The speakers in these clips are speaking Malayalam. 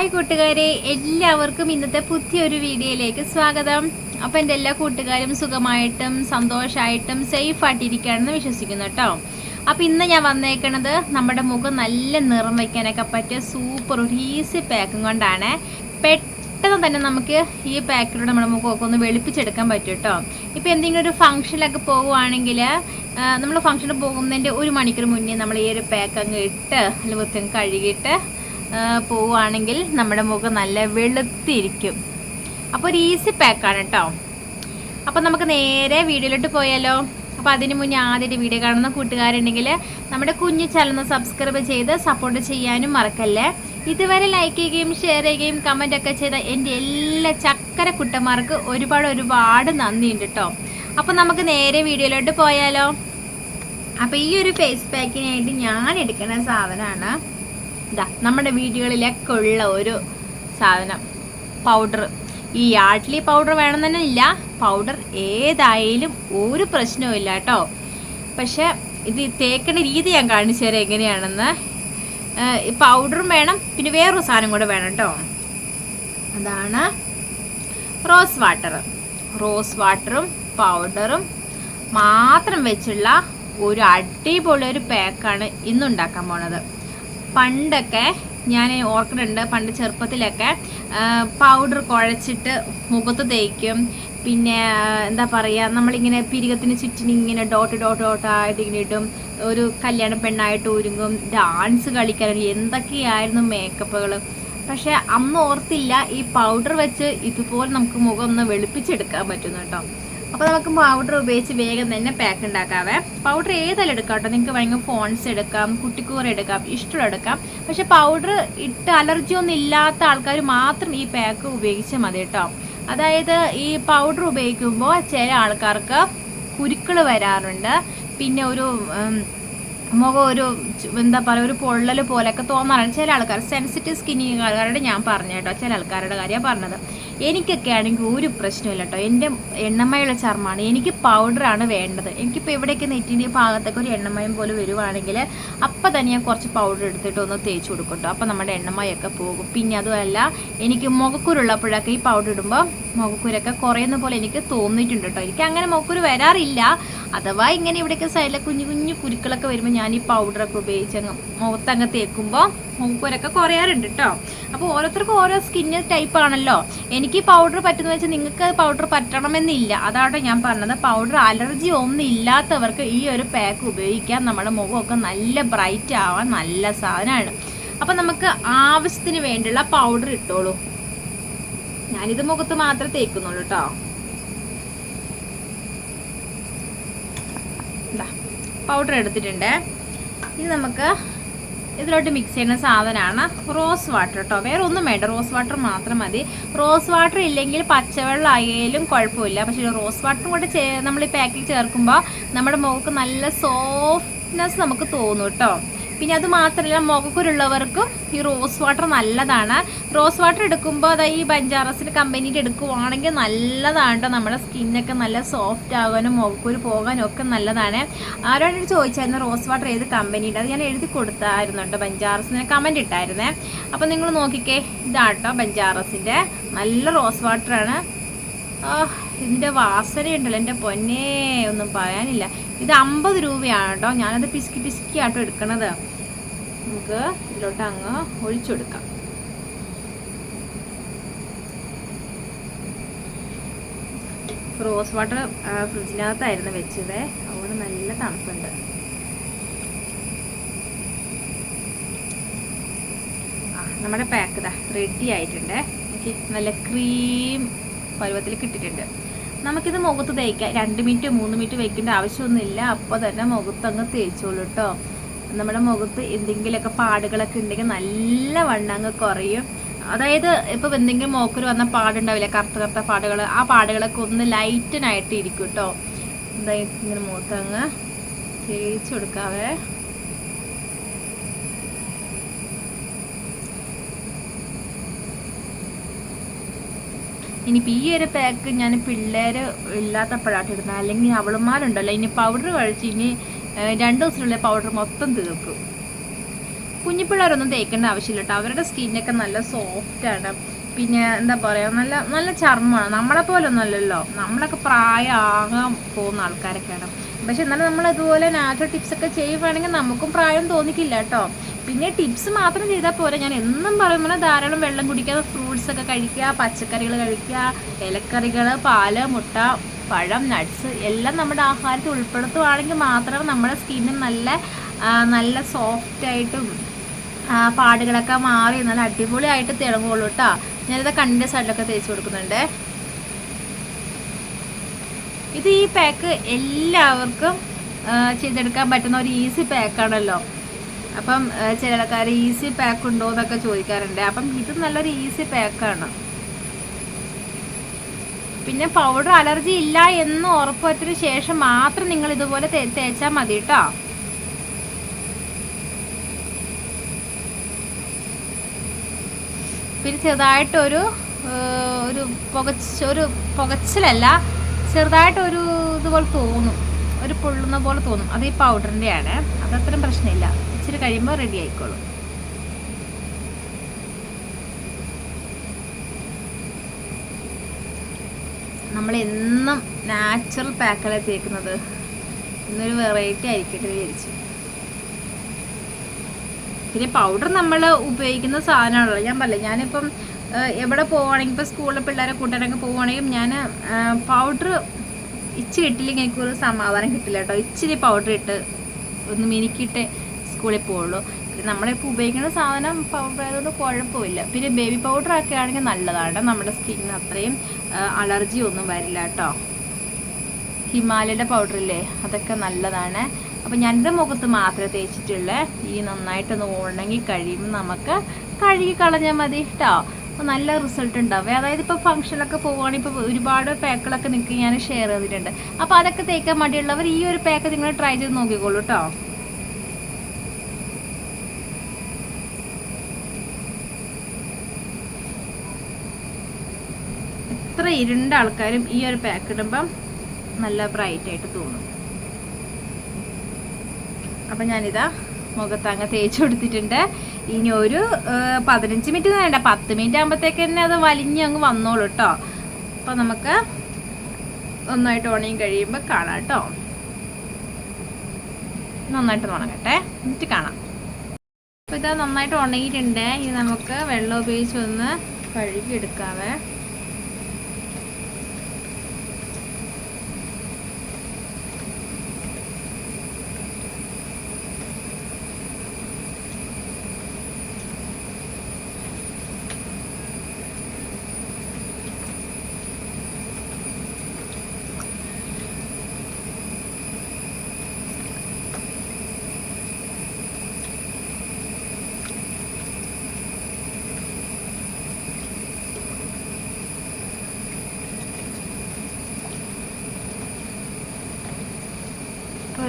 ഹായ് കൂട്ടുകാരെ എല്ലാവർക്കും ഇന്നത്തെ പുതിയൊരു വീഡിയോയിലേക്ക് സ്വാഗതം. അപ്പം എന്റെ എല്ലാ കൂട്ടുകാരും സുഖമായിട്ടും സന്തോഷമായിട്ടും സേഫ് ആയിട്ടിരിക്കുകയാണെന്ന് വിശ്വസിക്കുന്നു കേട്ടോ. അപ്പം ഇന്ന് ഞാൻ വന്നേക്കണത് നമ്മുടെ മുഖം നല്ല നിറം വയ്ക്കാനൊക്കെ പറ്റിയ സൂപ്പർ ഒരു ഈസി പാക്കും കൊണ്ടാണ്. പെട്ടെന്ന് തന്നെ നമുക്ക് ഈ പാക്കിലൂടെ നമ്മുടെ മുഖമൊക്കെ ഒന്ന് വെളുപ്പിച്ചെടുക്കാൻ പറ്റും കേട്ടോ. ഇപ്പൊ എന്തെങ്കിലും ഒരു ഫംഗ്ഷനിലൊക്കെ പോകുവാണെങ്കിൽ നമ്മൾ ഫംഗ്ഷനിൽ പോകുന്നതിന്റെ ഒരു മണിക്കൂർ മുന്നേ നമ്മൾ ഈ ഒരു പാക്ക് അങ്ങ് ഇട്ട് അല്ലെങ്കിൽ വൃത്തി കഴുകിയിട്ട് പോവുകയാണെങ്കിൽ നമ്മുടെ മുഖം നല്ല വെളുത്തിരിക്കും. അപ്പോൾ ഒരു ഈസി പാക്കാണ് കേട്ടോ അപ്പോൾ നമുക്ക് നേരെ വീഡിയോയിലോട്ട് പോയാലോ? അപ്പോൾ അതിന് മുന്നേ ആദ്യമായിട്ട് വീഡിയോ കാണുന്ന കൂട്ടുകാരുണ്ടെങ്കിൽ നമ്മുടെ കുഞ്ഞു ചലന്ന് സബ്സ്ക്രൈബ് ചെയ്ത് സപ്പോർട്ട് ചെയ്യാനും മറക്കല്ലേ? ഇതുവരെ ലൈക്ക് ചെയ്യുകയും ഷെയർ ചെയ്യുകയും കമന്റ് ഒക്കെ ചെയ്ത എന്റെ എല്ലാ ചക്കര കുട്ടന്മാർക്ക് ഒരുപാട് ഒരുപാട് നന്ദിയുണ്ട് കേട്ടോ അപ്പോൾ നമുക്ക് നേരെ വീഡിയോയിലോട്ട് പോയാലോ? അപ്പോൾ ഈ ഒരു ഫേസ് പാക്കിനായിട്ട് ഞാൻ എടുക്കുന്ന സാധനമാണ് ഇതാ നമ്മുടെ വീടുകളിലൊക്കെ ഉള്ള ഒരു സാധനം. പൗഡർ. ഈ യാഡ്ലി പൗഡർ വേണം തന്നെ ഇല്ല പൗഡർ ഏതായാലും ഒരു പ്രശ്നവും ഇല്ല കേട്ടോ. പക്ഷെ ഇത് തേക്കേണ്ട രീതി ഞാൻ കാണിച്ചു തരാം എങ്ങനെയാണെന്ന്. പൗഡറും വേണം പിന്നെ വേറൊരു സാധനം കൂടെ വേണം കേട്ടോ. അതാണ് റോസ് വാട്ടർ. റോസ് വാട്ടറും പൗഡറും മാത്രം വെച്ചുള്ള ഒരു അടിപൊളി ഒരു പാക്കാണ് ഇന്നുണ്ടാക്കാൻ പോണത്. പണ്ടൊക്കെ ഞാൻ ഓർക്കുന്നുണ്ട് പണ്ട് ചെറുപ്പത്തിലൊക്കെ പൗഡർ കുഴച്ചിട്ട് മുഖത്ത് തേക്കും. പിന്നെ എന്താ പറയുക നമ്മളിങ്ങനെ പിരികത്തിന് ചുറ്റിന് ഇങ്ങനെ ഡോട്ട് ഡോട്ട് ഡോട്ടായിട്ട് ഇങ്ങനെ ഇടും. ഒരു കല്യാണ പെണ്ണായിട്ട് ഒരുങ്ങും. ഡാൻസ് കളിക്കാനും എന്തൊക്കെയായിരുന്നു മേക്കപ്പുകൾ പക്ഷെ അന്ന് ഓർത്തില്ല ഈ പൗഡർ വെച്ച് ഇതുപോലെ നമുക്ക് മുഖം ഒന്ന് വെളുപ്പിച്ചെടുക്കാൻ പറ്റുന്നു കേട്ടോ അപ്പോൾ നമുക്ക് പൗഡർ ഉപയോഗിച്ച് വേഗം തന്നെ പാക്ക് ഉണ്ടാക്കാവേ. പൗഡർ ഏതായാലും എടുക്കാം കേട്ടോ. നിങ്ങൾക്ക് വേണമെങ്കിൽ ഫോൺസ് എടുക്കാം കുട്ടിക്കൂറ എടുക്കാം ഇഷ്ടം എടുക്കാം. പക്ഷെ പൗഡർ ഇട്ട് അലർജി ഒന്നും ഇല്ലാത്ത ആൾക്കാർ മാത്രം ഈ പാക്ക് ഉപയോഗിച്ചാൽ മതി കേട്ടോ. അതായത് ഈ പൗഡർ ഉപയോഗിക്കുമ്പോൾ ചില ആൾക്കാർക്ക് കുരുക്കൾ വരാറുണ്ട്. പിന്നെ ഒരു മുഖം ഒരു എന്താ പറയുക ഒരു പൊള്ളൽ പോലെയൊക്കെ തോന്നാറുണ്ട് ചില ആൾക്കാർ സെൻസിറ്റീവ് സ്കിന്നുകാരുടെ ഞാൻ പറഞ്ഞു കേട്ടോ. ചില ആൾക്കാരുടെ കാര്യമാണ് പറഞ്ഞത്. എനിക്കൊക്കെ ആണെങ്കിൽ ഒരു പ്രശ്നമില്ല കേട്ടോ. എന്റെ എണ്ണമയുള്ള ചർമ്മമാണ്. എനിക്ക് പൗഡറാണ് വേണ്ടത്. എനിക്കിപ്പോൾ എവിടെയൊക്കെ നെറ്റിന്റെ ഭാഗത്തൊക്കെ ഒരു എണ്ണമയം പോലെ വരുവാണെങ്കിൽ അപ്പം തന്നെ ഞാൻ കുറച്ച് പൗഡർ എടുത്തിട്ട് ഒന്ന് തേച്ച് കൊടുക്കും കേട്ടോ. നമ്മുടെ എണ്ണമയൊക്കെ പോകും. പിന്നെ അതുമല്ല എനിക്ക് മുഖക്കുരുള്ളപ്പോഴൊക്കെ ഈ പൗഡർ ഇടുമ്പോൾ മുഖക്കുരൊക്കെ കുറയുന്ന പോലെ എനിക്ക് തോന്നിയിട്ടുണ്ട് കേട്ടോ. എനിക്ക് അങ്ങനെ മുഖക്കുരു വരാറില്ല. അഥവാ ഇങ്ങനെ ഇവിടെയൊക്കെ സൈഡിലെ കുഞ്ഞു കുഞ്ഞു കുരുക്കളൊക്കെ വരുമ്പോൾ ഞാൻ ഈ പൗഡറൊക്കെ ഉപയോഗിച്ച് അങ്ങ് മുഖത്തങ്ങ് തേക്കുമ്പോൾ മുഖക്കുരൊക്കെ കുറയാറുണ്ട് കേട്ടോ. അപ്പോൾ ഓരോരുത്തർക്കും ഓരോ സ്കിന്ന് ടൈപ്പ് ആണല്ലോ. എനിക്ക് ഈ പൗഡർ പറ്റുന്ന വെച്ചാൽ നിങ്ങൾക്ക് പൗഡർ പറ്റണമെന്നില്ല. അതാണ് ഞാൻ പറഞ്ഞത്. പൗഡർ അലർജി ഒന്നും ഇല്ലാത്തവർക്ക് ഈ ഒരു പാക്ക് ഉപയോഗിക്കാം നമ്മുടെ മുഖമൊക്കെ നല്ല ബ്രൈറ്റ് ആവാൻ നല്ല സാധനമാണ്. അപ്പം നമുക്ക് ആവശ്യത്തിന് വേണ്ടിയുള്ള പൗഡർ ഇട്ടോളൂ. ഞാനിത് മുഖത്ത് മാത്രമേ തേക്കുന്നുള്ളൂ കേട്ടോ പൗഡർ എടുത്തിട്ടുണ്ട്. ഇത് നമുക്ക് ഇതിലോട്ട് മിക്സ് ചെയ്യുന്ന സാധനമാണ് റോസ് വാട്ടർ കേട്ടോ വേറെ ഒന്നും വേണ്ട റോസ് വാട്ടർ മാത്രം മതി. റോസ് വാട്ടർ ഇല്ലെങ്കിൽ പച്ചവെള്ളം ആയാലും കുഴപ്പമില്ല. പക്ഷേ റോസ് വാട്ടറും കൂടെ നമ്മൾ ഈ പാക്കിൽ ചേർക്കുമ്പോൾ നമ്മുടെ മുഖക്ക് നല്ല സോഫ്റ്റ്നെസ് നമുക്ക് തോന്നും കേട്ടോ പിന്നെ അത് മാത്രമല്ല മുഖക്കുരുള്ളവർക്കും ഈ റോസ് വാട്ടർ നല്ലതാണ്. റോസ് വാട്ടർ എടുക്കുമ്പോൾ അതായത് ഈ ബഞ്ചാറസിന്റെ കമ്പനിയുടെ എടുക്കുവാണെങ്കിൽ നല്ലതാണ് കേട്ടോ നമ്മുടെ സ്കിന്നൊക്കെ നല്ല സോഫ്റ്റ് ആകാനും മുഖക്കുരു പോകാനും ഒക്കെ നല്ലതാണ്. ആരോടും ചോദിച്ചായിരുന്നു റോസ് വാട്ടർ ഏത് കമ്പനിയുടെ അത് ഞാൻ എഴുതി കൊടുത്തായിരുന്നു കേട്ടോ ബഞ്ചാറസിന് കമന്റ് ഇട്ടായിരുന്നേ. അപ്പോൾ നിങ്ങൾ നോക്കിക്കേ ഇതാണ് കേട്ടോ ബഞ്ചാറസിന്റെ. നല്ല റോസ് വാട്ടറാണ് ഇതിന്റെ വാസനയുണ്ടല്ലോ എന്റെ പൊന്നേ ഒന്നും പറയാനില്ല. ഇത് അമ്പത് രൂപയാണ് കേട്ടോ ഞാനത് പിസ്കി പിസ്കി ആട്ടോ എടുക്കണത്. നമുക്ക് ഇതിലോട്ട് അങ്ങ് ഒഴിച്ചെടുക്കാം റോസ് വാട്ടർ ഫ്രിഡ്ജിനകത്തായിരുന്നു വെച്ചത്. അതുകൊണ്ട് നല്ല തണുപ്പുണ്ട്. ആ നമ്മുടെ പാക്ക് ഇതാ റെഡി ആയിട്ടുണ്ട്. നല്ല ക്രീം പരുവത്തിൽ കിട്ടിയിട്ടുണ്ട്. നമുക്കിത് മുഖത്ത് തേക്കാം. രണ്ട് മിനിറ്റ് മൂന്ന് മിനിറ്റ് വയ്ക്കേണ്ട ആവശ്യമൊന്നുമില്ല. അപ്പോൾ തന്നെ മുഖത്തങ്ങ് തേച്ചോളൂ കേട്ടോ നമ്മുടെ മുഖത്ത് എന്തെങ്കിലുമൊക്കെ പാടുകളൊക്കെ ഉണ്ടെങ്കിൽ നല്ല വണ്ണം അങ്ങ് കുറയും. അതായത് ഇപ്പം എന്തെങ്കിലും മോക്കൊരു വന്ന പാടുണ്ടാവില്ല? കറുത്ത കറുത്ത പാടുകൾ ആ പാടുകളൊക്കെ ഒന്ന് ലൈറ്റനായിട്ട് ഇരിക്കും കേട്ടോ എന്താ ഇങ്ങനെ മുഖത്ത് അങ്ങ് തേച്ച് കൊടുക്കാവേ? ഇനിയിപ്പോൾ ഈ ഒരു പാക്ക് ഞാൻ പിള്ളേർ ഇല്ലാത്തപ്പോഴാണ് ഇടുന്നത് അല്ലെങ്കിൽ അവളുമാരുണ്ടല്ലോ. ഇനി പൗഡർ കഴിച്ച് ഇനി രണ്ട് ദിവസത്തിനുള്ളിൽ പൗഡർ മൊത്തം തീർക്കും. കുഞ്ഞിപ്പിള്ളേരൊന്നും തേക്കേണ്ട ആവശ്യമില്ല കേട്ടോ അവരുടെ സ്കിന്നൊക്കെ നല്ല സോഫ്റ്റാണ് പിന്നെ എന്താ പറയുക നല്ല നല്ല ചർമ്മമാണ്. നമ്മളെ പോലെ ഒന്നുമല്ലല്ലോ നമ്മളൊക്കെ പ്രായമാകാൻ പോകുന്ന ആൾക്കാരൊക്കെയാണ്. പക്ഷെ എന്നാലും നമ്മൾ അതുപോലെ നാച്ചുറൽ ടിപ്സ് ഒക്കെ ചെയ്യുവാണെങ്കിൽ നമുക്കും പ്രായം തോന്നിക്കില്ല കേട്ടോ. പിന്നെ ടിപ്സ് മാത്രം ചെയ്താൽ പോരെ. ഞാൻ എന്നും പറയുമ്പോൾ ധാരാളം വെള്ളം കുടിക്കുക ഫ്രൂട്ട്സ് ഒക്കെ കഴിക്കുക പച്ചക്കറികൾ കഴിക്കുക ഇലക്കറികൾ പാൽ മുട്ട പഴം നട്ട്സ് എല്ലാം നമ്മുടെ ആഹാരത്തിൽ ഉൾപ്പെടുത്തുവാണെങ്കിൽ മാത്രമേ നമ്മുടെ സ്കിന്നും നല്ല നല്ല സോഫ്റ്റായിട്ടും പാടുകളൊക്കെ മാറി നല്ല അടിപൊളിയായിട്ട് തിളങ്ങുള്ളൂ കേട്ടോ. ഞാനിത് കണ്ണിന്റെ സൈഡിലൊക്കെ തേച്ച് കൊടുക്കുന്നുണ്ട്. ഇത് ഈ പാക്ക് എല്ലാവർക്കും ചെയ്തെടുക്കാൻ പറ്റുന്ന ഒരു ഈസി പാക്കാണല്ലോ അപ്പം ചില ആൾക്കാർ ഈസി പാക്ക് ഉണ്ടോ എന്നൊക്കെ ചോദിക്കാറുണ്ട്. അപ്പം ഇത് നല്ലൊരു ഈസി പാക്കാണ് പിന്നെ പൗഡർ അലർജി ഇല്ല എന്ന് ഉറപ്പുവരുത്തിന് ശേഷം മാത്രം നിങ്ങൾ ഇതുപോലെ തേച്ചാൽ മതി കേട്ടോ. പിന്നെ ചെറുതായിട്ടൊരു ഒരു പുകച്ച ഒരു പുകച്ചിലല്ല ചെറുതായിട്ടൊരു ഇതുപോലെ തോന്നും. ഒരു പൊള്ളുന്ന പോലെ തോന്നും. അത് ഈ പൗഡറിന്റെയാണ് അതത്രയും പ്രശ്നമില്ല. ഇച്ചിരി കഴിയുമ്പോൾ റെഡി ആയിക്കോളും. നമ്മൾ എന്നും നാച്ചുറൽ പാക്കല തേക്കുന്നത്. ഇന്നൊരു വെറൈറ്റി ആയിരിക്കട്ടെ വിചാരിച്ചു. പിന്നെ പൗഡർ നമ്മൾ ഉപയോഗിക്കുന്ന സാധനമാണല്ലോ. ഞാൻ പറയാം ഞാനിപ്പം എവിടെ പോവുകയാണെങ്കിൽ ഇപ്പോൾ സ്കൂളിലെ പിള്ളേരെ കൂട്ടാനൊക്കെ പോവുകയാണെങ്കിൽ ഞാൻ പൗഡർ ഇച്ചിരി ഇട്ടില്ലെങ്കിൽ എനിക്കൊരു സമാധാനം കിട്ടില്ല കേട്ടോ. ഇച്ചിരി പൗഡർ ഇട്ട് ഒന്ന് മിനുക്കിയിട്ട് സ്കൂളിൽ പോവുള്ളൂ. പിന്നെ നമ്മളിപ്പോൾ ഉപയോഗിക്കുന്ന സാധനം പൗഡർ ആയതുകൊണ്ട് കുഴപ്പമില്ല. പിന്നെ ബേബി പൗഡർ ഒക്കെ ആണെങ്കിൽ നല്ലതാണ് നമ്മുടെ സ്കിന്നിന് അത്രയും അലർജി ഒന്നും വരില്ല കേട്ടോ. ഹിമാലയുടെ പൗഡറില്ലേ അതൊക്കെ നല്ലതാണ്. അപ്പം ഞാൻ എന്റെ മുഖത്ത് മാത്രമേ തേച്ചിട്ടുള്ള. ഈ നന്നായിട്ടൊന്ന് ഉണങ്ങി കഴിയുമ്പോൾ നമുക്ക് കഴുകി കളഞ്ഞാൽ മതി കേട്ടോ അപ്പോൾ നല്ല റിസൾട്ട് ഉണ്ടാവും. അതായത് ഇപ്പോൾ ഫംഗ്ഷനിലൊക്കെ പോവുകയാണെങ്കിൽ ഇപ്പോൾ ഒരുപാട് പാക്കുകളൊക്കെ നിങ്ങൾക്ക് ഞാൻ ഷെയർ ചെയ്തിട്ടുണ്ട്. അപ്പോൾ അതൊക്കെ തേക്കാൻ മടിയുള്ളവർ ഈ ഒരു പാക്ക് നിങ്ങൾ ട്രൈ ചെയ്ത് നോക്കിക്കോളൂ കേട്ടോ എത്ര ഇരുണ്ട ആൾക്കാരും ഈ ഒരു പാക്ക് ഇടുമ്പം നല്ല ബ്രൈറ്റ് ആയിട്ട് തോന്നും. അപ്പം ഞാനിതാ മുഖത്ത് അങ്ങ് തേച്ച് കൊടുത്തിട്ടുണ്ട് ഇനി ഒരു പതിനഞ്ച് മിനിറ്റ് വേണ്ട പത്ത് മിനിറ്റ് ആകുമ്പോഴത്തേക്ക് തന്നെ അത് വലിഞ്ഞ് അങ്ങ് വന്നോളൂ കേട്ടോ അപ്പം നമുക്ക് നന്നായിട്ട് ഉണങ്ങി കഴിയുമ്പോൾ കാണാം കേട്ടോ നന്നായിട്ട് ഉണങ്ങട്ടെ. എന്നിട്ട് കാണാം. അപ്പോൾ ഇതാ നന്നായിട്ട് ഉണങ്ങിയിട്ടുണ്ട്. ഇനി നമുക്ക് വെള്ളം ഉപയോഗിച്ച് ഒന്ന് കഴുകി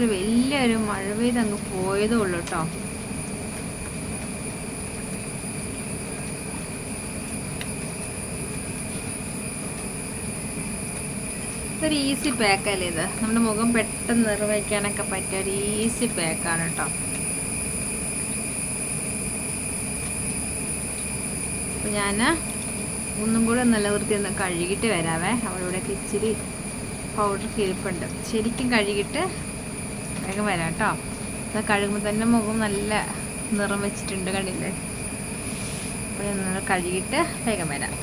ഒരു വലിയൊരു മഴ പെയ്ത് അങ്ങ് പോയതേ ഉള്ളൂ കേട്ടോ. ഒരു ഈസി പാക്കല്ലേ ഇത്? നമ്മുടെ മുഖം പെട്ടെന്ന് നിർവഹിക്കാനൊക്കെ പറ്റിയ ഒരു ഈസി പാക്കാണ് കേട്ടോ. അപ്പൊ ഞാൻ ഒന്നും കൂടെ നല്ല വൃത്തി ഒന്ന് കഴുകിയിട്ട് വരാവേ. അവിടെ ഇച്ചിരി പൗഡർ കിരിപ്പുണ്ട് ശരിക്കും കഴുകിയിട്ട് വേഗം വരാം കേട്ടോ. അത് കഴുകുമ്പോൾ തന്നെ മുഖം നല്ല നിറം വെച്ചിട്ടുണ്ട് കണ്ടില്ലേ? അപ്പോൾ ഞാൻ കഴുകിയിട്ട് വേഗം വരാം.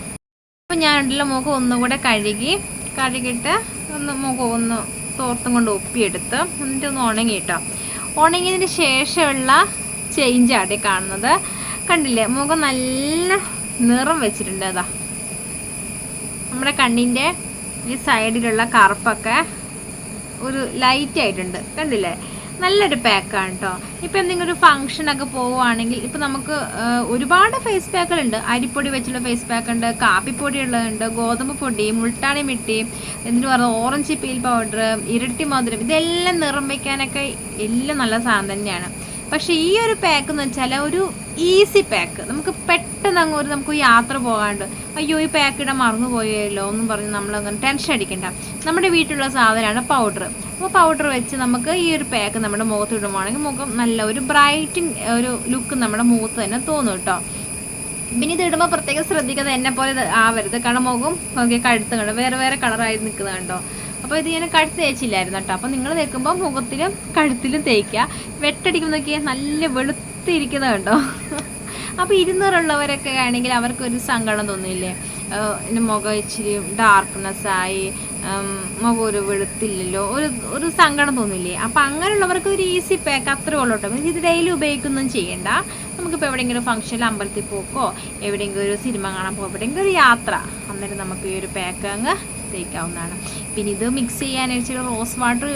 അപ്പോൾ ഞാനുണ്ടല്ലോ മുഖം ഒന്നുകൂടെ കഴുകി കഴുകിയിട്ട് ഒന്ന് മുഖം ഒന്ന് തോർത്തും കൊണ്ട് ഒപ്പിയെടുത്ത് എന്നിട്ട് ഒന്ന് ഉണങ്ങി കേട്ടോ. ഉണങ്ങിയതിന് ശേഷമുള്ള ചേഞ്ചാണ് ഈ കാണുന്നത്. കണ്ടില്ലേ? മുഖം നല്ല നിറം വെച്ചിട്ടുണ്ട് അതാ. നമ്മുടെ കണ്ണിന്റെ ഈ സൈഡിലുള്ള കറുപ്പൊക്കെ ഒരു ലൈറ്റ് ആയിട്ടുണ്ട്. കണ്ടില്ലേ? നല്ലൊരു പാക്കാണ് കേട്ടോ ഇപ്പം എന്തെങ്കിലും ഒരു ഫംഗ്ഷനൊക്കെ പോവുകയാണെങ്കിൽ ഇപ്പം നമുക്ക് ഒരുപാട് ഫേസ് പാക്കുകളുണ്ട് അരിപ്പൊടി വെച്ചുള്ള ഫേസ് പാക്ക് ഉണ്ട് കാപ്പിപ്പൊടി ഉള്ളതുണ്ട് ഗോതമ്പ് പൊടി മുൾട്ടാണി മിട്ടി എന്തിനു പറയുക ഓറഞ്ച് പീൽ പൗഡർ ഇരട്ടി മധുരം. ഇതെല്ലാം നിറം വയ്ക്കാനൊക്കെ എല്ലാം നല്ല സാധനം തന്നെയാണ്. പക്ഷേ ഈ ഒരു പാക്ക് എന്ന് വെച്ചാൽ ഒരു ഈസി പാക്ക് നമുക്ക് പെട്ടെന്ന് അങ്ങ് ഒരു നമുക്ക് യാത്ര പോകാണ്ട് അയ്യോ ഈ പാക്ക് ഇടാൻ മറന്നു പോയല്ലോ എന്നും പറഞ്ഞ് നമ്മളങ്ങനെ ടെൻഷൻ അടിക്കണ്ട. നമ്മുടെ വീട്ടിലുള്ള സാധനമാണ് പൗഡർ അപ്പോൾ പൗഡർ വെച്ച് നമുക്ക് ഈ ഒരു പാക്ക് നമ്മുടെ മുഖത്ത് ഇടുവാണെങ്കിൽ മുഖം നല്ല ഒരു ബ്രൈറ്റിങ് ഒരു ലുക്ക് നമ്മുടെ മുഖത്ത് തന്നെ തോന്നും കേട്ടോ. പിന്നെ ഇത് ഇടുമ്പോൾ പ്രത്യേകം ശ്രദ്ധിക്കുന്നത് എന്നെ പോലെ ആവരുത്. കാരണം മുഖം ഒക്കെ കഴുത്ത് കണ്ടോ വേറെ വേറെ കളറായി നിൽക്കുന്നത് കണ്ടോ? അപ്പോൾ ഇത് ഞാൻ കഴുത്ത് തേച്ചില്ലായിരുന്നു കേട്ടോ. അപ്പോൾ നിങ്ങൾ തേക്കുമ്പോൾ മുഖത്തിലും കഴുത്തിലും തേക്കുക വെട്ടടിക്കുമ്പോൾ നോക്കിയാൽ നല്ല വെളുത്തിരിക്കുന്നത് കണ്ടോ? അപ്പോൾ ഇരുന്നൂറുള്ളവരൊക്കെ ആണെങ്കിൽ അവർക്കൊരു സങ്കടം തോന്നില്ലേ എന്റെ മുഖം ഇച്ചിരി ഡാർക്ക്നെസ് ആയി മുഖം ഒരു വെളുത്തില്ലല്ലോ ഒരു ഒരു സങ്കടം തോന്നില്ലേ അപ്പം അങ്ങനെയുള്ളവർക്ക് ഒരു ഈസി പാക്ക് അത്രേ ഉള്ളൂ മീൻസ് ഇത് ഡെയിലി ഉപയോഗിക്കൊന്നും ചെയ്യണ്ട. നമുക്കിപ്പോൾ എവിടെയെങ്കിലും ഫംഗ്ഷനിൽ അമ്പലത്തിൽ പോക്കോ എവിടെയെങ്കിലും ഒരു സിനിമ കാണാൻ പോകുമ്പോൾ എവിടെയെങ്കിലും ഒരു യാത്ര അന്നേരം നമുക്ക് ഈ ഒരു പാക്ക് അങ്ങ് തേക്കാവുന്നതാണ് പിന്നെ ഇത് മിക്സ് ചെയ്യാനായിട്ട് റോസ് വാട്ടർ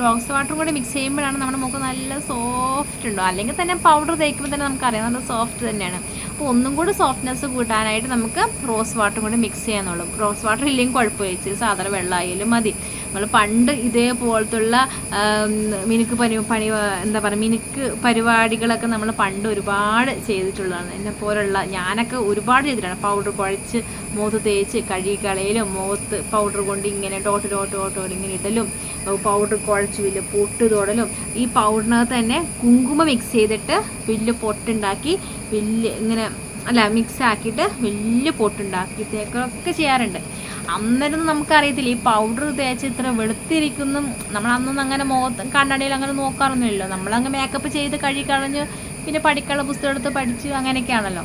റോസ് വാട്ടറും കൂടി മിക്സ് ചെയ്യുമ്പോഴാണ് നമ്മുടെ മുഖം നല്ല സോഫ്റ്റ് ഉണ്ടോ? അല്ലെങ്കിൽ തന്നെ പൗഡർ തേക്കുമ്പോൾ തന്നെ നമുക്കറിയാം നല്ല സോഫ്റ്റ് തന്നെയാണ്. അപ്പോൾ ഒന്നും കൂടി സോഫ്റ്റ്നെസ് കൂട്ടാനായിട്ട് നമുക്ക് റോസ് വാട്ടറും കൂടി മിക്സ് ചെയ്യാന്നുള്ളൂ. റോസ് വാട്ടർ ഇല്ലെങ്കിൽ കുഴപ്പമില്ല. ഇച്ചിരി സാധാരണ വെള്ളമായാലും മതി. നമ്മൾ പണ്ട് ഇതേപോലത്തുള്ള മിനുക്ക് പരി പണി എന്താ പറയുക മിനുക്ക് പരിപാടികളൊക്കെ നമ്മൾ പണ്ട് ഒരുപാട് ചെയ്തിട്ടുള്ളതാണ്. എന്നെ പോലുള്ള ഞാനൊക്കെ ഒരുപാട് ചെയ്തിട്ടാണ് പൗഡർ കുഴച്ച് മുഖത്ത് തേച്ച് കഴുകി കളയിലും മുഖത്ത് പൗഡർ കൊണ്ട് ഇങ്ങനെ ഡോട്ട് ഡോട്ട് ഡോട്ട് ഇങ്ങനെ ഇടലും. പൗഡർ കുഴച്ച് വലിയ പൊട്ട് തൊടലും. ഈ പൗഡറിനകത്ത് തന്നെ കുങ്കുമ മിക്സ് ചെയ്തിട്ട് വലിയ പൊട്ടുണ്ടാക്കി വലിയ ഇങ്ങനെ അല്ല മിക്സ് ആക്കിയിട്ട് വലിയ പൊട്ടുണ്ടാക്കി തേക്കൊക്കെ ചെയ്യാറുണ്ട്. അന്നേരം നമുക്കറിയത്തില്ല. ഈ പൗഡർ തേച്ച് ഇത്ര വെളുത്തിരിക്കുന്നു. നമ്മൾ അന്നൊന്നും അങ്ങനെ മുഖത്ത് കണ്ണടയിൽ അങ്ങനെ നോക്കാറൊന്നുമില്ലല്ലോ നമ്മളങ്ങ് മേക്കപ്പ് ചെയ്ത് കഴുകി കളഞ്ഞ് പിന്നെ പഠിക്കാനുള്ള പുസ്തകം എടുത്ത് പഠിച്ച് അങ്ങനെയൊക്കെയാണല്ലോ.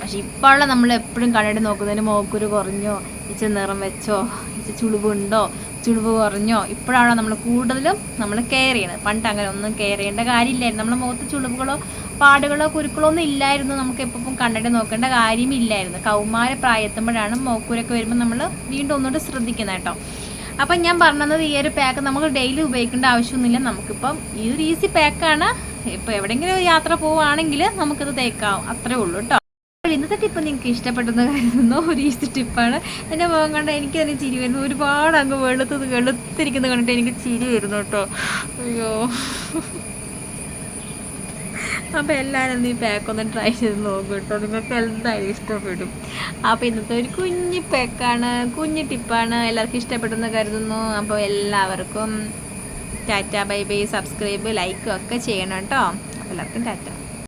പക്ഷെ ഇപ്പോഴുള്ള നമ്മൾ എപ്പോഴും കണ്ണടി നോക്കുന്നതിന് മോക്കുരു കുറഞ്ഞോ ഇച്ചിരി നിറം വെച്ചോ ചുളിവുണ്ടോ ചുളിവ് കുറഞ്ഞോ? ഇപ്പോഴാണോ നമ്മൾ കൂടുതലും നമ്മൾ കെയർ ചെയ്യണത് പണ്ട് അങ്ങനെ ഒന്നും കെയർ ചെയ്യേണ്ട കാര്യമില്ലായിരുന്നു. നമ്മുടെ മുഖത്ത് ചുളിവുകളോ പാടുകളോ കുരുക്കളോ ഒന്നും ഇല്ലായിരുന്നു. നമുക്ക് എപ്പം കണ്ടിട്ട് നോക്കേണ്ട കാര്യമില്ലായിരുന്നു കൗമാര പ്രായത്തുമ്പോഴാണ് മോക്കൂരൊക്കെ വരുമ്പോൾ നമ്മൾ വീണ്ടും ഒന്നുകൂടെ ശ്രദ്ധിക്കുന്നത് കേട്ടോ. അപ്പം ഞാൻ പറഞ്ഞത് ഈ ഒരു പാക്ക് നമുക്ക് ഡെയിലി ഉപയോഗിക്കേണ്ട ആവശ്യമൊന്നുമില്ല. നമുക്കിപ്പം ഈ ഒരു ഈസി പാക്കാണ് ഇപ്പോൾ എവിടെയെങ്കിലും യാത്ര പോവുകയാണെങ്കിൽ നമുക്കിത് തേക്കാം. അത്രേ ഉള്ളൂ കേട്ടോ. ഇന്നത്തെ ടിപ്പ് നിങ്ങൾക്ക് ഇഷ്ടപ്പെട്ടെന്ന് കരുതുന്നു. ഒരു ഈസി ടിപ്പാണ്. എന്റെ മുഖം കണ്ട എനിക്ക് തന്നെ ചിരി വരുന്നു. ഒരുപാട് അങ്ങ് വെളുത്തത് വെളുത്തിരിക്കുന്നത് കണ്ടിട്ട് എനിക്ക് ചിരി വരുന്നു കേട്ടോ. അയ്യോ. അപ്പോൾ എല്ലാവരും ഈ പാക്ക് ഒന്ന് ട്രൈ ചെയ്ത് നോക്കും കേട്ടോ. നിങ്ങൾക്ക് എന്തായാലും ഇഷ്ടപ്പെടും. അപ്പോൾ ഇന്നത്തെ ഒരു കുഞ്ഞു പാക്കാണ് കുഞ്ഞു ടിപ്പാണ് എല്ലാവർക്കും ഇഷ്ടപ്പെട്ടെന്ന് കരുതുന്നു. അപ്പോൾ എല്ലാവർക്കും ടാറ്റ ബൈ ബൈ സബ്സ്ക്രൈബ് ലൈക്കും ഒക്കെ ചെയ്യണം കേട്ടോ. അപ്പോൾ എല്ലാവർക്കും ടാറ്റ.